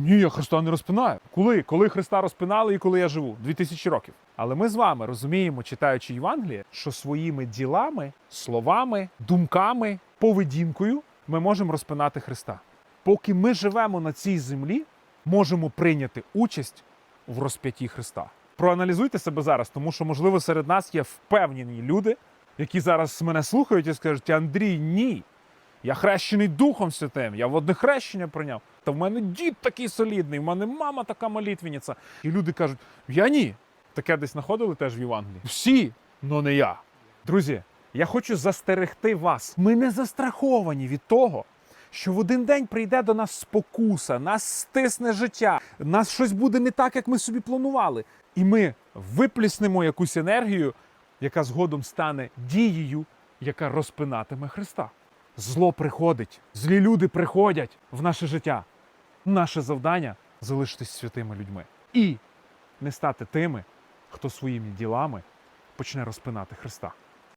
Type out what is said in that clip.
Ні, я Христа не розпинаю. Коли? Коли Христа розпинали і коли я живу? 2000 років. Але ми з вами розуміємо, читаючи Євангеліє, що своїми ділами, словами, думками, поведінкою ми можемо розпинати Христа. Поки ми живемо на цій землі, можемо прийняти участь в розп'ятті Христа. Проаналізуйте себе зараз, тому що, можливо, серед нас є впевнені люди, які зараз мене слухають і скажуть: Андрій, ні. Я хрещений Духом Святим, я водне хрещення прийняв. Та в мене дід такий солідний, в мене мама така молитвенниця. І люди кажуть: я ні. Таке десь знаходили теж в Євангелії. Всі, но не я. Друзі, я хочу застерегти вас. Ми не застраховані від того, що в один день прийде до нас спокуса, нас стисне життя, нас щось буде не так, як ми собі планували. І ми випліснемо якусь енергію, яка згодом стане дією, яка розпинатиме Христа. Зло приходить, злі люди приходять в наше життя. Наше завдання залишитись святими людьми і не стати тими, хто своїми ділами почне розпинати Христа.